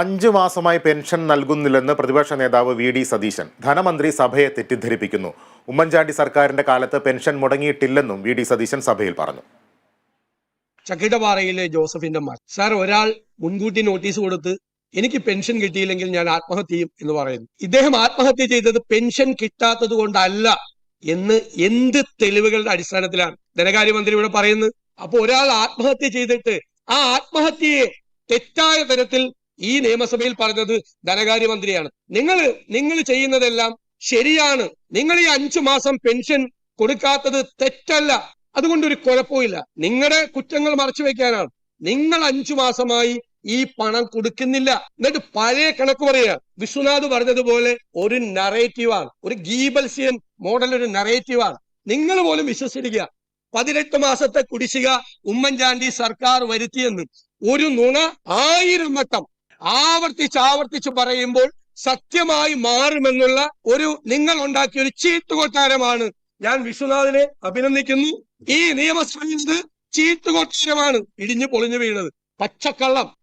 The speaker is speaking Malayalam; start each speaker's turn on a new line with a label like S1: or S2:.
S1: അഞ്ചു മാസമായി പെൻഷൻ നൽകുന്നില്ലെന്ന് പ്രതിപക്ഷ നേതാവ് വി ഡി സതീശൻ. ധനമന്ത്രി സഭയെ തെറ്റിദ്ധരിപ്പിക്കുന്നു. ഉമ്മൻചാണ്ടി സർക്കാരിന്റെ കാലത്ത് പെൻഷൻ മുടങ്ങിയിട്ടില്ലെന്നും വി ഡി സതീശൻ സഭയിൽ പറഞ്ഞു.
S2: ചക്കിടപാറയിലെ ജോസഫിന്റെ മകൻ സാർ ഒരാൾ മുൻകൂട്ടി നോട്ടീസ് കൊടുത്ത് എനിക്ക് പെൻഷൻ കിട്ടിയില്ലെങ്കിൽ ഞാൻ ആത്മഹത്യ ചെയ്യും എന്ന് പറയുന്നു. ഇദ്ദേഹം ആത്മഹത്യ ചെയ്തത് പെൻഷൻ കിട്ടാത്തത് കൊണ്ടല്ല എന്ന് എന്ത് തെളിവുകളുടെ അടിസ്ഥാനത്തിലാണ് ധനകാര്യമന്ത്രി ഇവിടെ പറയുന്നത്. അപ്പൊ ഒരാൾ ആത്മഹത്യ ചെയ്തിട്ട് ആ ആത്മഹത്യയെ തെറ്റായ തരത്തിൽ ഈ നിയമസഭയിൽ പറഞ്ഞത് ധനകാര്യമന്ത്രിയാണ്. നിങ്ങൾ നിങ്ങൾ ചെയ്യുന്നതെല്ലാം ശരിയാണ്. നിങ്ങൾ ഈ അഞ്ചു മാസം പെൻഷൻ കൊടുക്കാത്തത് തെറ്റല്ല. അതുകൊണ്ട് ഒരു കുഴപ്പമില്ല നിങ്ങളുടെ കുറ്റങ്ങൾ മറച്ചു വെക്കാനാണ് നിങ്ങൾ അഞ്ചു മാസമായി ഈ പണം കൊടുക്കുന്നില്ല. എന്നിട്ട് പഴയ കണക്ക് പറയുക. വിശ്വനാഥ് പറഞ്ഞതുപോലെ ഒരു നറേറ്റീവാണ് ഒരു ഗീബൽസിയൻ മോഡൽ ഒരു നറേറ്റീവാണ് നിങ്ങൾ പോലും വിശ്വസിക്കുക പതിനെട്ട് മാസത്തെ കുടിശ്ശിക ഉമ്മൻചാണ്ടി സർക്കാർ വരുത്തിയെന്ന്. ഒരു നുണ ആയിരം വട്ടം. ആവർത്തിച്ച് ആവർത്തിച്ച് പറയുമ്പോൾ സത്യമായി മാറുമെന്നുള്ള ഒരു നിങ്ങൾ ഉണ്ടാക്കിയ ഒരു ചീത്തുകൊട്ടാരമാണ് ഞാൻ വിശ്വനാഥിനെ അഭിനന്ദിക്കുന്നു. ഈ നിയമസഭയിൽ ചീത്തുകൊട്ടാരമാണ് ഇടിഞ്ഞു പൊളിഞ്ഞു വീണത്. പച്ചക്കള്ളം.